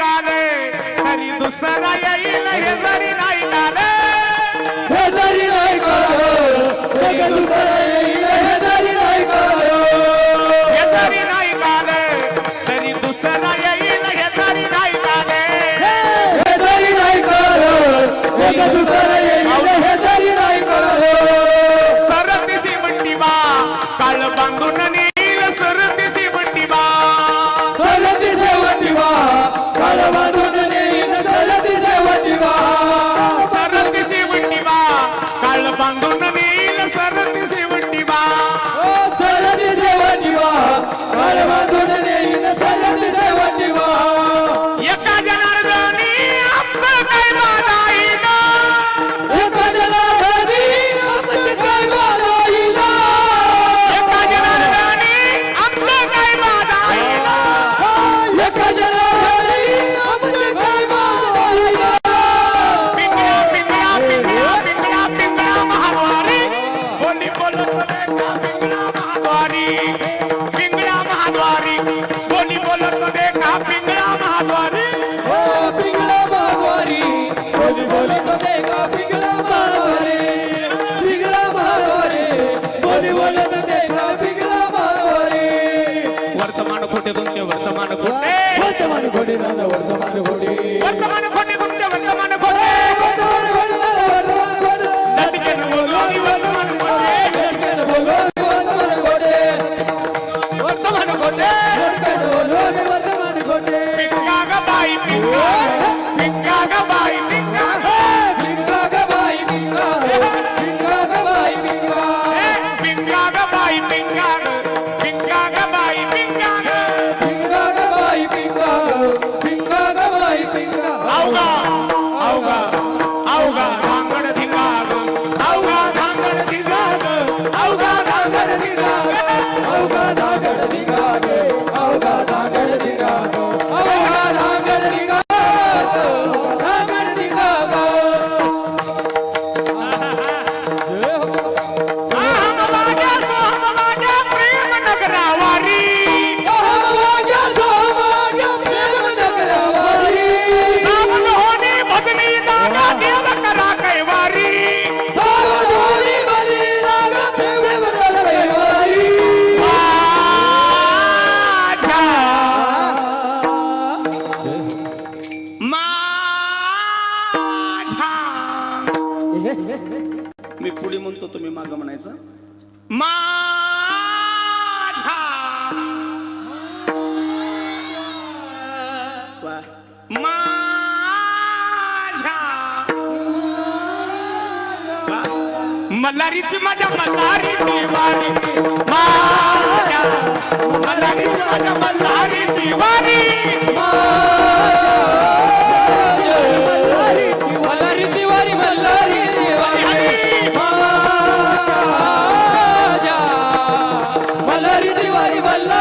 काले तरी दुसरा येईल हे जरी नाही काले हे जरी नाही येईल हे जरी नाही काले हे जरी नाही काले तरी दुसरा येईल हे जरी नाही काले हे जरी नाही काले abandonar. Olha também. どう。मी पुढे म्हणतो तुम्ही माग म्हणायचं. माझा. मलारीची माझ्या मल्हारीची वारी माझ्या मलारीची माझ्या मल्हारीची वारी माझ्या ¡Viva love. la...